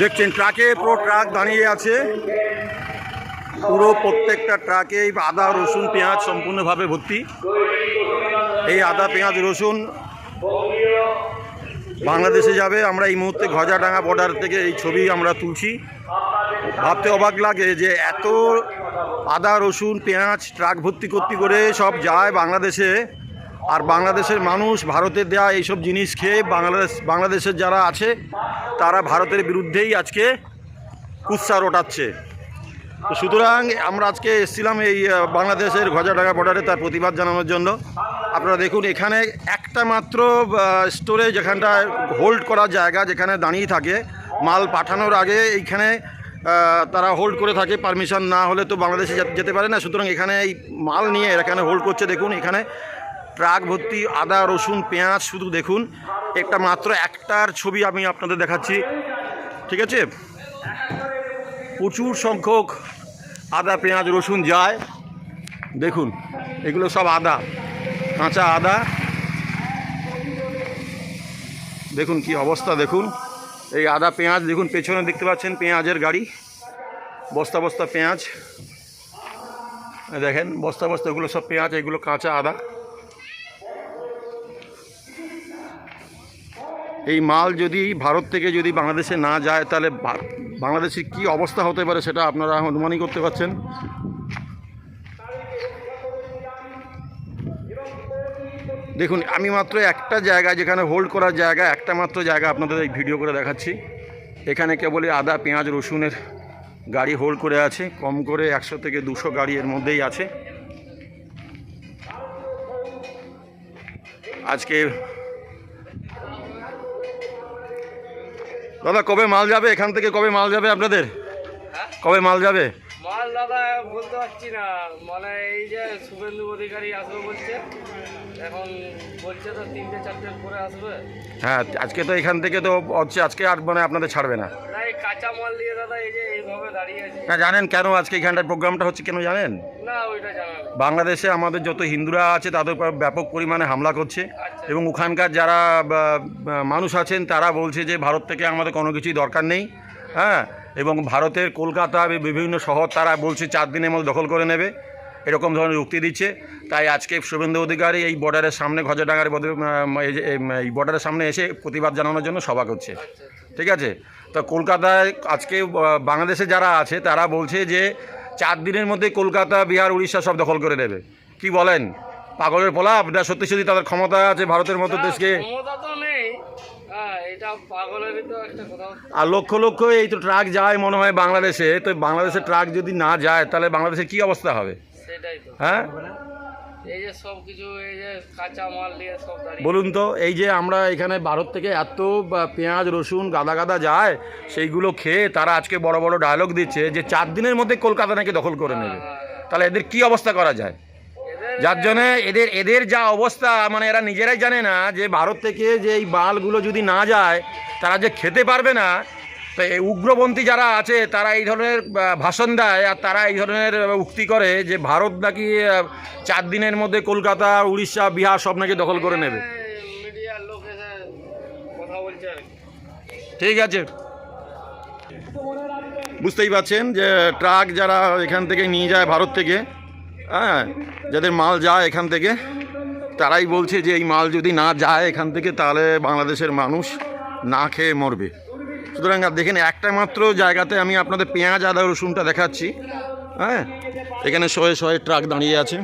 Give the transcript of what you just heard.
দেখছেন, ট্রাকে পুরো ট্রাক দাঁড়িয়ে আছে। পুরো প্রত্যেকটা ট্রাকে এই আদা, রসুন, পেঁয়াজ সম্পূর্ণভাবে ভর্তি। এই আদা, পেঁয়াজ, রসুন বাংলাদেশে যাবে। আমরা এই মুহূর্তে গজাডাঙ্গা বর্ডার থেকে এই ছবি আমরা তুলছি। ভাবতে অবাক লাগে যে এত আদা, রসুন, পেঁয়াজ, ট্রাক ভর্তি করতে করে সব যায় বাংলাদেশে। আর বাংলাদেশের মানুষ ভারতের দেয়া এইসব জিনিস খেয়ে বাংলাদেশ, বাংলাদেশের যারা আছে, তারা ভারতের বিরুদ্ধেই আজকে কুৎসা রটাচ্ছে। তো সুতরাং আমরা আজকে এসেছিলাম এই বাংলাদেশের গজাডাঙ্গা বর্ডারে তার প্রতিবাদ জানানোর জন্য। আপনারা দেখুন, এখানে একটা মাত্র স্টোরে যেখানটায় হোল্ড করার জায়গা, যেখানে দাঁড়িয়ে থাকে, মাল পাঠানোর আগে এইখানে তারা হোল্ড করে থাকে পারমিশন না হলে তো বাংলাদেশে যেতে- পারে না। সুতরাং এখানে এই মাল নিয়ে এখানে হোল্ড করছে দেখুন, এখানে ট্রাক ভর্তি আদা, রসুন, পেঁয়াজ শুধু দেখুন। একটা মাত্র একটার ছবি আমি আপনাদের দেখাচ্ছি। ঠিক আছে? প্রচুর সংখ্যক আদা, পেঁয়াজ, রসুন যায়। দেখুন, এগুলো সব আদা, কাঁচা আদা। দেখুন কি অবস্থা, দেখুন। এই আদা পেঁয়াজ, দেখুন পেছনে দেখতে পাচ্ছেন পেঁয়াজের গাড়ি। বস্তা বস্তা পেঁয়াজ। দেখেন, বস্তা বস্তা এগুলো সব পেঁয়াজ, এগুলো কাঁচা আদা। এই মাল যদি ভারত থেকে যদি বাংলাদেশে না যায়, তাহলে বাংলাদেশের কি অবস্থা হতে পারে সেটা আপনারা অনুমানই করতে পারছেন। দেখুন আমি মাত্র একটা জায়গা যেখানে হোল্ড করার জায়গা একটা মাত্র জায়গা আপনাদের এই ভিডিও করে দেখাচ্ছি। এখানে কেবলই আদা পেঁয়াজ রসুনের গাড়ি হোল্ড করে আছে কম করে একশো থেকে দুশো গাড়ি এর মধ্যেই আছে। আজকে দাদা কবে মাল যাবে? এখান থেকে কবে মাল যাবে আপনাদের? কবে মাল যাবে? মাল দাদা বলতে পারছি না। মানে এই যে শুভেন্দু অধিকারী আসবে বলছে। এখন বলছে তো তিনটে চারটের পরে আসবে। হ্যাঁ আজকে তো এখান থেকে তো হচ্ছে আজকে আর মানে আপনাদের ছাড়বে না। না এই কাঁচা মাল দিয়ে দাদা এই যে এইভাবে দাঁড়িয়ে আছে। না জানেন কেন আজকে এখানটার প্রোগ্রামটা হচ্ছে কেন জানেন? না ওইটা জানা নেই বাংলাদেশে আমাদের যত হিন্দুরা আছে তাদের উপর ব্যাপক পরিমাণে হামলা করছে। আচ্ছা। এবং ওখানকার যারা বা, বা, মানুষ আছেন তারা বলছে যে ভারত থেকে আমাদের কোনো কিছুই দরকার নেই। হ্যাঁ এবং ভারতের কলকাতা বিভিন্ন শহর তারা বলছে চার দিনের মধ্যে দখল করে নেবে। এরকম ধরনের উক্তি দিচ্ছে। তাই আজকে শুভেন্দু অধিকারী এই বর্ডারের সামনে আহ, এই বর্ডারের সামনে এসে প্রতিবাদ জানানোর জন্য সভা করছে। ঠিক আছে? তো কলকাতায় আজকে বাংলাদেশে যারা আছে তারা বলছে যে চার দিনের মধ্যে কলকাতা বিহার উড়িষ্যা সব দখল করে দেবে। কি বলেন? পাগলের পোলাপ? না সত্যি সত্যি তাদের ক্ষমতা আছে ভারতের মতো দেশকে? হ্যাঁ আর লক্ষ লক্ষ এই তো ট্রাক যায় মনে হয় বাংলাদেশে। তো বাংলাদেশে ট্রাক যদি না যায় তাহলে বাংলাদেশের কি অবস্থা হবে? হ্যাঁ? এই যে সব কিছু এই যে কাঁচা মাল দিয়ে সব বলুন তো এই যে আমরা এখানে ভারত থেকে এত পেঁয়াজ রসুন গাদা গাদা যায় সেইগুলো খেয়ে তারা আজকে বড় বড় ডায়লগ দিচ্ছে যে চার দিনের মধ্যে কলকাতা নাকি দখল করে নেবে। তাহলে এদের কি অবস্থা করা যায়? যার জন্য এদের এদের যা অবস্থা মানে এরা নিজেরাই জানে না যে ভারত থেকে যে এই বালগুলো যদি না যায় তারা যে খেতে পারবে না তো এই উগ্রপন্থী যারা আছে, তারা এই ধরনের ভাষণ দেয় আর তারা এই ধরনের উক্তি করে যে ভারত নাকি চার দিনের মধ্যে কলকাতা, উড়িষ্যা, বিহার সব নাকি দখল করে নেবে। ঠিক আছে। বুঝতেই পারছেন যে ট্রাক যারা এখান থেকে নিয়ে যায় ভারত থেকে হ্যাঁ যাদের মাল যায় এখান থেকে, তারাই বলছে যে এই মাল যদি না যায় এখান থেকে, তাহলে বাংলাদেশের মানুষ না খেয়ে মরবে। সুতরাং দেখেন, একটা মাত্র জায়গাতে আমি আপনাদের পেঁয়াজ, আদা, রসুনটা দেখাচ্ছি। হ্যাঁ? এখানে শয়ে শয়ে ট্রাক দাঁড়িয়ে আছে।